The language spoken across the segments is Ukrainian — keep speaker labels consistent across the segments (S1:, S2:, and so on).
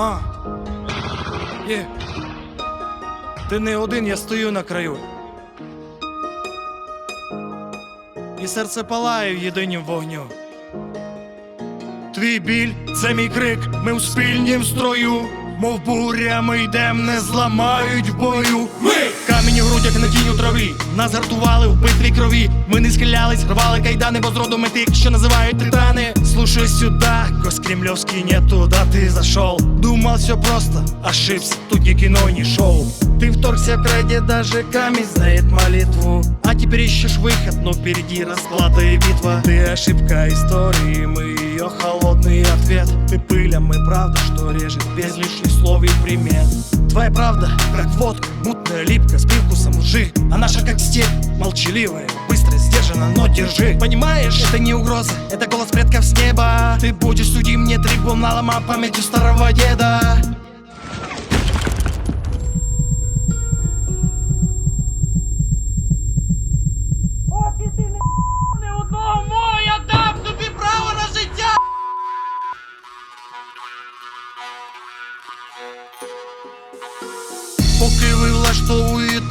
S1: А. Є. Ти не один, я стою на краю. І серце палає в єдинім вогню. Твій біль це мій крик, ми в спільнім строю. Мов буря, ми йдем, не зламають в бою. Ми камені Нас гартували в битві крові. Ми не схилялись, рвали кайдани, бо зроду ми тих, що називають титани. Слушай сюда, гость кремлевский не туда ты зашел. Думал все просто, ошибся, тут ни кино, ни шоу. Ты вторгся в край, даже камень знает молитву. А теперь ищешь выход, но впереди расплата и битва. Ты ошибка истории, мы ее холодный ответ. Ты пыль, а мы правда, что режет без лишних слов и примет. Твоя правда, как водка, мутная липка с привкусом лжи. А наша как степь, молчаливая, быстро сдержана, но держи. Понимаешь, это не угроза, это голос предков с неба. Ты будешь судим не трибуналом, а памятью старого деда.
S2: Поки
S1: ви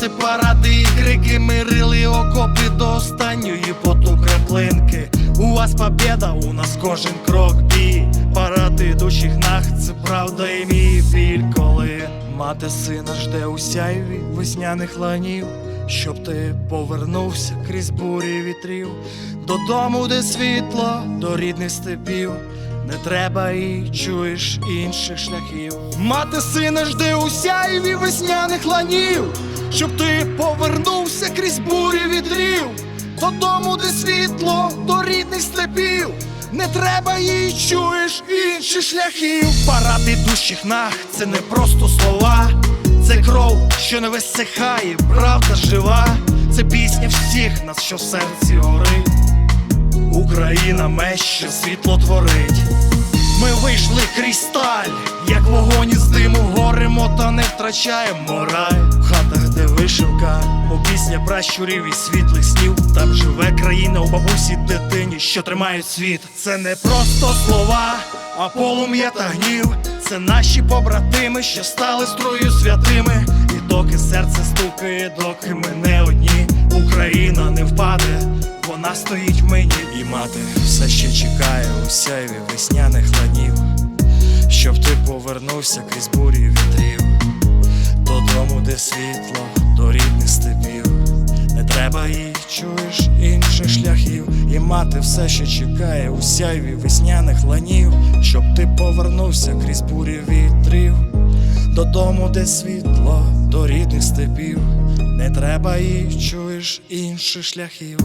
S1: паради і крики, ми окопи до останньої поту краплинки. У вас побєда, у нас кожен крок бій. Парад ідучих нах, це правда і мій біль, коли мати сина жде у сяйві весняних ланів, щоб ти повернувся крізь бурі вітрів, додому, де світло, до рідних степів. Не треба і чуєш інших шляхів. Мати сина жде у сяйві весняних ланів, щоб ти повернувся крізь бурі вітрів, додому, де світло, до рідних степів. Не треба їй чуєш інших шляхів. Парад ідущих нах це не просто слова, це кров, що не висихає, правда жива. Це пісня всіх нас, що серці горить. Україна меще світло творить. Ми вийшли крізь сталь, як вогонь із диму горимо, та не втрачаємо мораль. В хатах, де вишивка, мов пісня пращурів і світлих снів. Там живе країна у бабусі дитині, що тримають світ. Це не просто слова, а полум'я та гнів. Це наші побратими, що стали строю святими. І доки серце стукає, доки ми не одні, Україна не впаде. Вона стоїть в мені і мати все ще чекає у сяйві весняних ланів, щоб ти повернувся крізь бурі вітрів, додому, де світло, до рідних степів. Не треба їй, чуєш інших шляхів, і мати все ще чекає у сяйві весняних ланів, щоб ти повернувся крізь бурі вітрів, додому, де світло, до рідних степів. Не треба їй, чуєш інших шляхів.